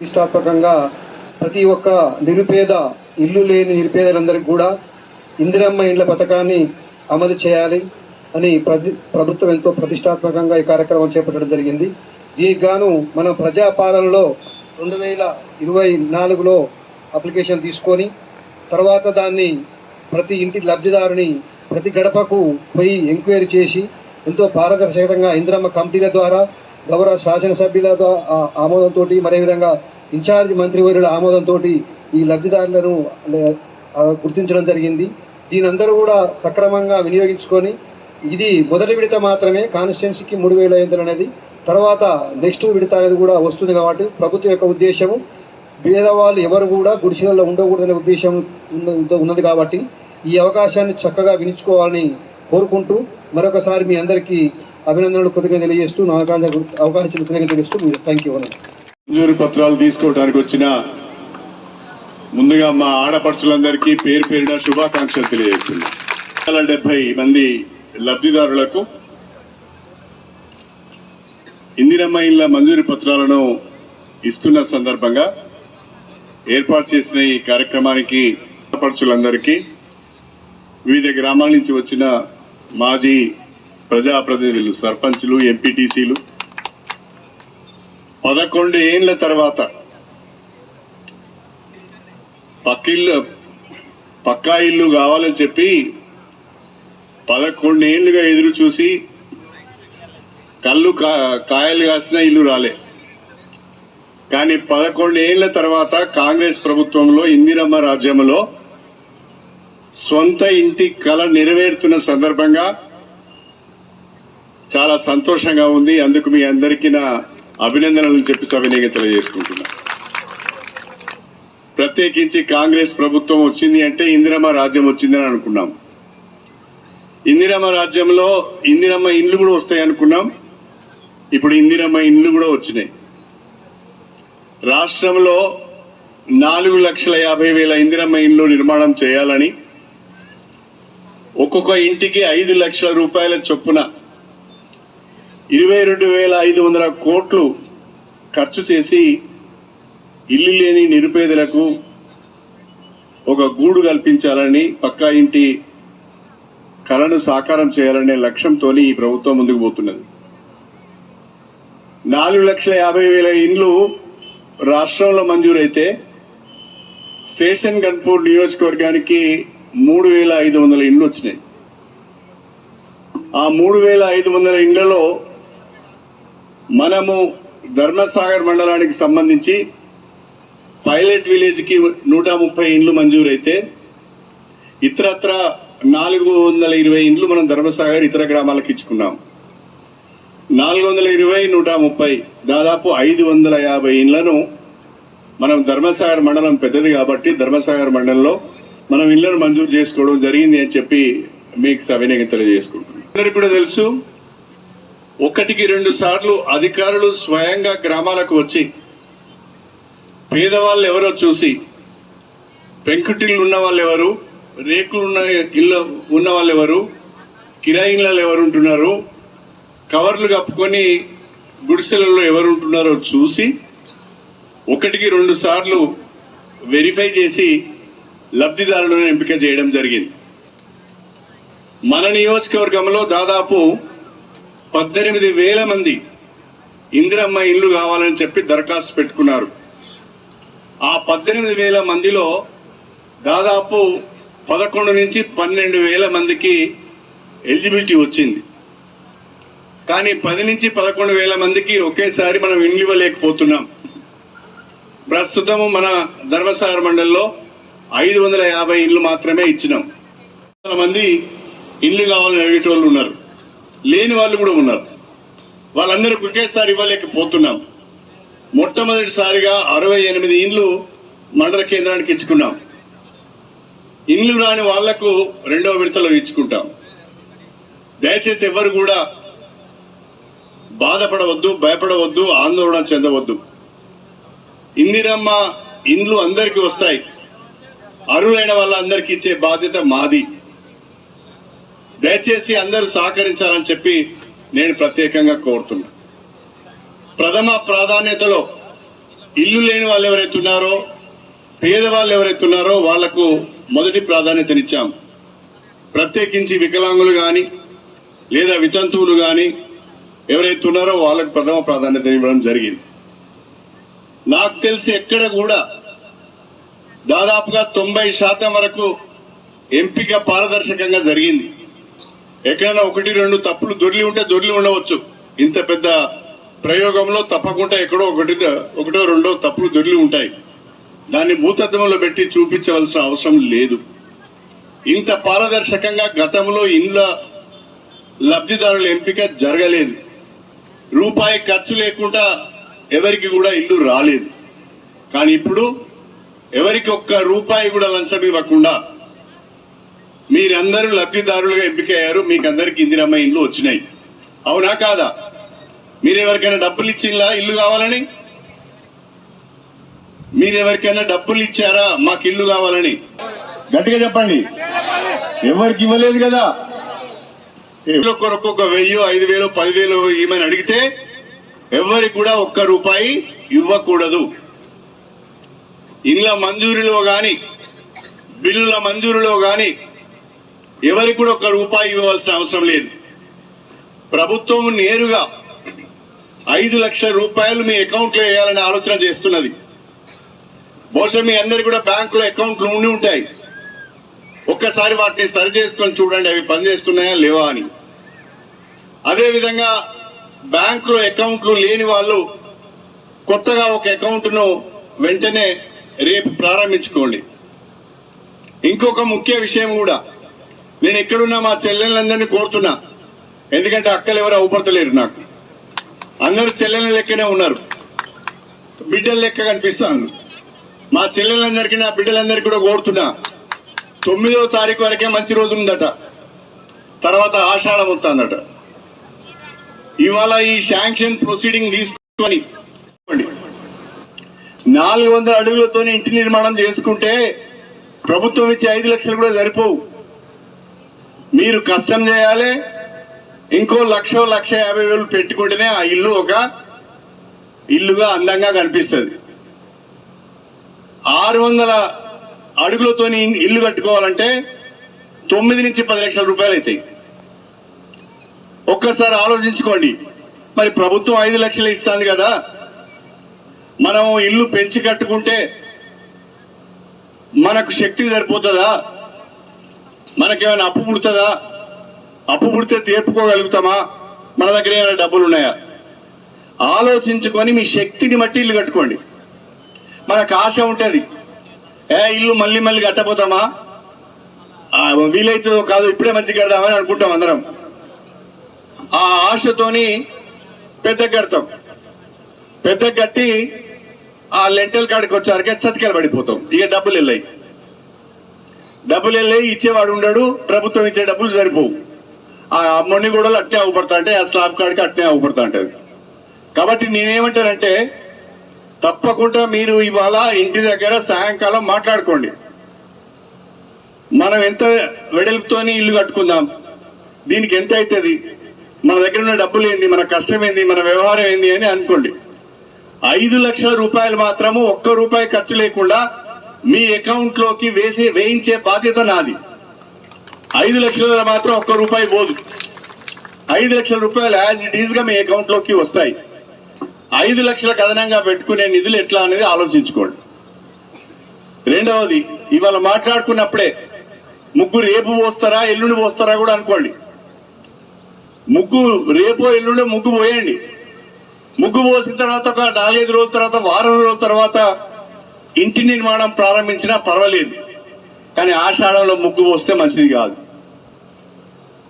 ప్రతిష్టాత్మకంగా ప్రతి ఒక్క నిరుపేద ఇల్లు లేని నిరుపేదలందరికీ కూడా ఇందిరమ్మ ఇండ్ల పథకాన్ని అమలు చేయాలి అని ప్రతి ప్రభుత్వం ఎంతో ప్రతిష్టాత్మకంగా ఈ కార్యక్రమం చేపట్టడం జరిగింది. దీనికి గాను మన ప్రజాపాలనలో రెండు వేల ఇరవై నాలుగులో అప్లికేషన్ తీసుకొని తర్వాత దాన్ని ప్రతి ఇంటి లబ్ధిదారుని ప్రతి గడపకు పోయి ఎంక్వైరీ చేసి ఎంతో పారదర్శకంగా ఇందిరమ్మ కమిటీల ద్వారా గౌరవ శాసనసభ్యుల ఆమోదంతో మరే విధంగా ఇన్ఛార్జ్ మంత్రివర్యుల ఆమోదంతో ఈ లబ్ధిదారులను గుర్తించడం జరిగింది. దీని అందరూ కూడా సక్రమంగా వినియోగించుకొని ఇది మొదటి విడత మాత్రమే కాన్స్టిట్యున్సీకి మూడు వేల ఐదు అనేది. తర్వాత నెక్స్ట్ విడత అనేది కూడా వస్తుంది కాబట్టి ప్రభుత్వం యొక్క ఉద్దేశము పేదవాళ్ళు ఎవరు కూడా గుడిసెలలో ఉండకూడదనే ఉద్దేశం ఉన్నది కాబట్టి ఈ అవకాశాన్ని చక్కగా వినియోగించుకోవాలని కోరుకుంటూ మరొకసారి మీ అందరికీ అభినందనలు కృతజ్ఞత తెలియజేస్తూ నా అవకాశం అవకాశం కృతజ్ఞత తెలియజేస్తూ థ్యాంక్ యూ మంజూరు పత్రాలు తీసుకోవడానికి వచ్చిన ముందుగా మా ఆడపడుచులందరికీ పేరు పేరిన శుభాకాంక్షలు తెలియజేస్తున్నాం. డెబ్బై మంది లబ్ధిదారులకు ఇందిరమ్మ ఇళ్ళ మంజూరు పత్రాలను ఇస్తున్న సందర్భంగా ఏర్పాటు చేసిన ఈ కార్యక్రమానికి ఆడపడుచులందరికీ వివిధ గ్రామాల నుంచి వచ్చిన మాజీ ప్రజాప్రతినిధులు సర్పంచులు ఎంపీటీసీలు. పదకొండు ఏళ్ళ తర్వాత పక్కిల్లు పక్కా ఇల్లు కావాలని చెప్పి పదకొండు ఏళ్ళుగా ఎదురు చూసి కళ్ళు కాయలు కాసిన ఇల్లు రాలే. కానీ పదకొండు ఏళ్ళ తర్వాత కాంగ్రెస్ ప్రభుత్వంలో ఇందిరమ్మ రాజ్యంలో సొంత ఇంటి కళ నెరవేరుతున్న సందర్భంగా చాలా సంతోషంగా ఉంది. అందుకు మీ అందరికీ నా అభినందనలు చెప్పి సవినీయంగా తెలియజేసుకుంటున్నా. ప్రత్యేకించి కాంగ్రెస్ ప్రభుత్వం వచ్చింది అంటే ఇందిరమ్మ రాజ్యం వచ్చిందని అనుకున్నాం. ఇందిరమ్మ రాజ్యంలో ఇందిరమ్మ ఇండ్లు కూడా వస్తాయి అనుకున్నాం. ఇప్పుడు ఇందిరమ్మ ఇండ్లు కూడా వచ్చినాయి. రాష్ట్రంలో నాలుగు లక్షల యాభై వేల ఇందిరమ్మ ఇండ్లు నిర్మాణం చేయాలని ఒక్కొక్క ఇంటికి ఐదు లక్షల రూపాయల చొప్పున ఇరవై రెండు వేల ఐదు వందల కోట్లు ఖర్చు చేసి ఇల్లు లేని నిరుపేదలకు ఒక గూడు కల్పించాలని పక్కా ఇంటి కళను సాకారం చేయాలనే లక్ష్యంతో ఈ ప్రభుత్వం ముందుకు పోతున్నది. నాలుగు లక్షల యాభై వేల ఇండ్లు రాష్ట్రంలో మంజూరైతే స్టేషన్ గన్పూర్ నియోజకవర్గానికి మూడు వేల ఐదు వందల ఇండ్లు వచ్చినాయి. ఆ మూడు వేల ఐదు వందల ఇండ్లలో మనము ధర్మసాగర్ మండలానికి సంబంధించి పైలట్ విలేజ్కి నూట ముప్పై ఇండ్లు మంజూరైతే ఇతరత్ర నాలుగు వందల ఇరవై ఇండ్లు మనం ధర్మసాగర్ ఇతర గ్రామాలకు ఇచ్చుకున్నాం. నాలుగు వందల ఇరవై నూట ముప్పై దాదాపు ఐదు వందల యాభై ఇండ్లను మనం ధర్మసాగర్ మండలం పెద్దది కాబట్టి ధర్మసాగర్ మండలంలో మనం ఇళ్ళను మంజూరు చేసుకోవడం జరిగింది అని చెప్పి మీకు సవినయంగా తెలియజేసుకుంటున్నాం. అందరికీ కూడా తెలుసు ఒకటికి రెండు సార్లు అధికారులు స్వయంగా గ్రామాలకు వచ్చి పేదవాళ్ళు ఎవరో చూసి పెంకుటిల్లు ఉన్న వాళ్ళు ఎవరు రేకులు ఉన్న ఇల్లు ఉన్న వాళ్ళు ఎవరు కిరాయి ఇళ్ళలో ఎవరు ఉంటున్నారు కవర్లు కప్పుకొని గుడిసెలలో ఎవరు ఉంటున్నారో చూసి ఒకటికి రెండు సార్లు వెరిఫై చేసి లబ్ధిదారులను ఎంపిక చేయడం జరిగింది. మన నియోజకవర్గంలో దాదాపు పద్దెనిమిది వేల మంది ఇందిరమ్మ ఇల్లు కావాలని చెప్పి దరఖాస్తు పెట్టుకున్నారు. ఆ పద్దెనిమిది వేల మందిలో దాదాపు పదకొండు నుంచి పన్నెండు వేల మందికి ఎలిజిబిలిటీ వచ్చింది. కానీ పది నుంచి పదకొండు వేల మందికి ఒకేసారి మనం ఇండ్లు ఇవ్వలేకపోతున్నాం. ప్రస్తుతము మన ధర్మసాగర్ మండలిలో ఐదు వందల యాభై ఇండ్లు మాత్రమే ఇచ్చినాం. మంది ఇండ్లు కావాలని అడిగేటోళ్ళు ఉన్నారు. లేని వాళ్ళు కూడా ఉన్నారు. వాళ్ళందరికీ ఒకేసారి ఇవ్వలేకపోతున్నాం. మొట్టమొదటిసారిగా అరవై ఎనిమిది ఇండ్లు మండల కేంద్రానికి ఇచ్చుకున్నాం. ఇండ్లు రాని వాళ్ళకు రెండవ విడతలో ఇచ్చుకుంటాం. దయచేసి ఎవరు కూడా బాధపడవద్దు భయపడవద్దు ఆందోళన చెందవద్దు. ఇందిరమ్మ ఇండ్లు అందరికీ వస్తాయి. అరులైన వాళ్ళందరికీ ఇచ్చే బాధ్యత మాది. దయచేసి అందరూ సహకరించాలని చెప్పి నేను ప్రత్యేకంగా కోరుతున్నా. ప్రథమ ప్రాధాన్యతలో ఇల్లు లేని వాళ్ళు ఎవరైతే ఉన్నారో పేదవాళ్ళు ఎవరైతే ఉన్నారో వాళ్ళకు మొదటి ప్రాధాన్యతనిచ్చాం ప్రత్యేకించి వికలాంగులు కానీ లేదా వితంతువులు కానీ ఎవరైతే ఉన్నారో వాళ్ళకు ప్రథమ ప్రాధాన్యత ఇవ్వడం జరిగింది. నాకు తెలిసి ఎక్కడ కూడా దాదాపుగా తొంభై శాతం వరకు ఎంపిక పారదర్శకంగా జరిగింది. ఎక్కడైనా ఒకటి రెండు తప్పులు దొర్లి ఉంటే దొర్లి ఉండవచ్చు. ఇంత పెద్ద ప్రయోగంలో తప్పకుండా ఎక్కడో ఒకటి ఒకటో రెండో తప్పులు దొర్లి ఉంటాయి. దాన్ని భూతత్వంలో పెట్టి చూపించవలసిన అవసరం లేదు. ఇంత పారదర్శకంగా గతంలో ఇండ్ల లబ్ధిదారుల ఎంపిక జరగలేదు. రూపాయి ఖర్చు లేకుండా ఎవరికి కూడా ఇల్లు రాలేదు. కానీ ఇప్పుడు ఎవరికి ఒక్క రూపాయి కూడా లంచం ఇవ్వకుండా మీరందరూ లబ్ధిదారులుగా ఎంపికయ్యారు. మీకు అందరికి ఇందిరమ్మ ఇండ్లు వచ్చినాయి. అవునా కాదా? మీరు ఎవరికైనా డబ్బులు ఇచ్చిందా ఇల్లు కావాలని? మీరెవరికైనా డబ్బులు ఇచ్చారా మాకు ఇల్లు కావాలని? గట్టిగా చెప్పండి. ఎవరికి ఇవ్వలేదు కదా? ఇల్లు కొరకు వెయ్యి ఐదు వేలు పదివేలు ఏమని అడిగితే ఎవరికి కూడా ఒక్క రూపాయి ఇవ్వకూడదు. ఇళ్ళ మంజూరులో గాని బిల్లుల మంజూరులో కానీ ఎవరికి కూడా ఒక రూపాయి ఇవ్వవలసిన అవసరం లేదు. ప్రభుత్వం నేరుగా ఐదు లక్షల రూపాయలు మీ అకౌంట్లో వేయాలని ఆలోచన చేస్తున్నది. బహుశా మీ అందరు కూడా బ్యాంకులో అకౌంట్లు ఉండి ఉంటాయి. ఒక్కసారి వాటిని సరి చేసుకొని చూడండి అవి పనిచేస్తున్నాయా లేవా అని. అదేవిధంగా బ్యాంకులో అకౌంట్లు లేని వాళ్ళు కొత్తగా ఒక అకౌంట్ను వెంటనే రేపు ప్రారంభించుకోండి. ఇంకొక ముఖ్య విషయం కూడా నేను ఎక్కడున్నా మా చెల్లెళ్ళందరినీ కోరుతున్నా. ఎందుకంటే అక్కలు ఎవరు అవపడతలేరు నాకు. అందరూ చెల్లెల లెక్కనే ఉన్నారు. బిడ్డల లెక్క కనిపిస్తాను మా చెల్లెలందరికీ నా బిడ్డలందరికీ కూడా కోరుతున్నా. తొమ్మిదవ తారీఖు వరకే మంచి రోజు ఉందట. తర్వాత ఆషాఢం వస్తుందట. ఇవాళ ఈ శాంక్షన్ ప్రొసీడింగ్ తీసుకొని నాలుగు వందల అడుగులతో ఇంటి నిర్మాణం చేసుకుంటే ప్రభుత్వం ఇచ్చే ఐదు లక్షలు కూడా సరిపోవు. మీరు కష్టం చేయాలి. ఇంకో లక్ష లక్ష యాభై వేలు పెట్టుకుంటేనే ఆ ఇల్లు ఒక ఇల్లుగా అందంగా కనిపిస్తుంది. ఆరు వందల అడుగులతో ఇల్లు కట్టుకోవాలంటే తొమ్మిది నుంచి పది లక్షల రూపాయలు అవుతాయి. ఒక్కసారి ఆలోచించుకోండి. మరి ప్రభుత్వం ఐదు లక్షలు ఇస్తుంది కదా. మనం ఇల్లు పెంచి కట్టుకుంటే మనకు శక్తి సరిపోతుందా? మనకేమైనా అప్పు పుడుతుందా? అప్పు పుడితే తీర్పుకోగలుగుతామా? మన దగ్గర ఏమైనా డబ్బులు ఉన్నాయా ఆలోచించుకొని మీ శక్తిని బట్టి ఇల్లు కట్టుకోండి. మనకు ఆశ ఉంటుంది. ఏ ఇల్లు మళ్ళీ మళ్ళీ కట్టపోతామా వీలైతుందో కాదు ఇప్పుడే మంచి కడదామని అనుకుంటాం అందరం. ఆ ఆశతోని పెద్ద కడతాం. పెద్ద కట్టి ఆ లెంటల్ కాడికి వచ్చారకే చతికెల పడిపోతాం. ఇక డబ్బులు వెళ్ళాయి. డబ్బులు వెళ్ళే ఇచ్చేవాడు ఉండడు ప్రభుత్వం ఇచ్చే డబ్బులు సరిపోవు. ఆ అమ్మని కూడా అట్నే అవ్వబడతా అంటే ఆ స్లాబ్ కాడికి అట్నే అవ్వబడతా ఉంటుంది కాబట్టి నేనేమంటానంటే తప్పకుండా మీరు ఇవాళ ఇంటి దగ్గర సాయంకాలం మాట్లాడుకోండి. మనం ఎంత వెడల్పుతోని ఇల్లు కట్టుకుందాం దీనికి ఎంత అవుతుంది మన దగ్గర ఉన్న డబ్బులు ఏంది మన కష్టం ఏంది మన వ్యవహారం ఏంది అని అనుకోండి. ఐదు లక్షల రూపాయలు మాత్రము ఒక్క రూపాయి ఖర్చు లేకుండా మీ అకౌంట్లోకి వేసి వేయించే బాధ్యత నాది. ఐదు లక్షల మాత్రం ఒక్క రూపాయి పోదు. ఐదు లక్షల రూపాయలు యాజ్ ఇట్ ఈజ్గా మీ అకౌంట్లోకి వస్తాయి. ఐదు లక్షల కథనంగా పెట్టుకునే నిధులు ఎట్లా అనేది ఆలోచించుకోండి. రెండవది ఇవాళ మాట్లాడుకున్నప్పుడే ముగ్గు రేపు పోస్తారా ఎల్లుండి పోస్తారా కూడా అనుకోండి. ముగ్గు రేపో ఎల్లుండో ముగ్గు పోయండి. ముగ్గు పోసిన తర్వాత ఒక నాలుగైదు రోజుల తర్వాత వారం రోజుల తర్వాత ఇంటి నిర్మాణం ప్రారంభించినా పర్వాలేదు. కానీ ఆషాఢంలో ముగ్గు పోస్తే మంచిది కాదు.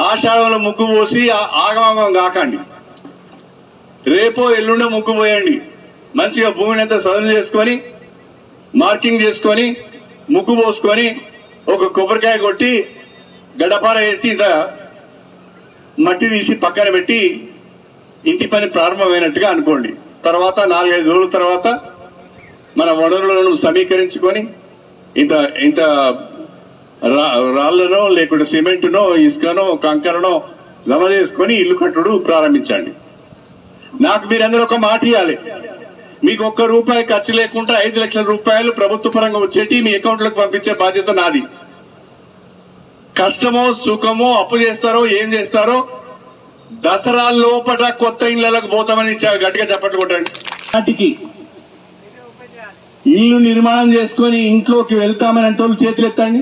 ఆషాఢంలో ముగ్గు పోసి ఆగమాగం కాకండి. రేపో ఎల్లుండో ముగ్గు పోయండి. మంచిగా భూమిని అంతా సదును చేసుకొని మార్కింగ్ చేసుకొని ముగ్గు పోసుకొని ఒక కొబ్బరికాయ కొట్టి గడపార వేసి ఇంత మట్టి తీసి పక్కన పెట్టి ఇంటి పని ప్రారంభమైనట్టుగా అనుకోండి. తర్వాత నాలుగైదు రోజుల తర్వాత మన వనరులను సమీకరించుకొని ఇంత ఇంత రా రాళ్ళనో లేకుంటే సిమెంట్నో ఇసుకనో కంకరనో జమ చేసుకొని ఇల్లు కట్టుడు ప్రారంభించండి. నాకు మీరందరూ ఒక మాట ఇవ్వాలి మీకు ఒక్క రూపాయి ఖర్చు లేకుండా ఐదు లక్షల రూపాయలు ప్రభుత్వ పరంగా వచ్చేటి మీ అకౌంట్లోకి పంపించే బాధ్యత నాది. కష్టమో సుఖమో అప్పు చేస్తారో ఏం చేస్తారో దసరా లోపల కొత్త ఇళ్ళకు పోతామని గట్టిగా చెప్పట్లు కొట్టండి. వాటికి ఇల్లు నిర్మాణం చేసుకొని ఇంట్లోకి వెళ్తామని అంటే వాళ్ళు చేతులు ఎత్తండి.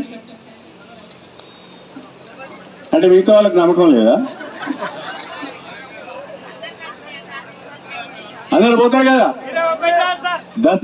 అంటే మిగతా వాళ్ళకి నమ్మకం లేదా? అందరు పోతారు కదా? దసరా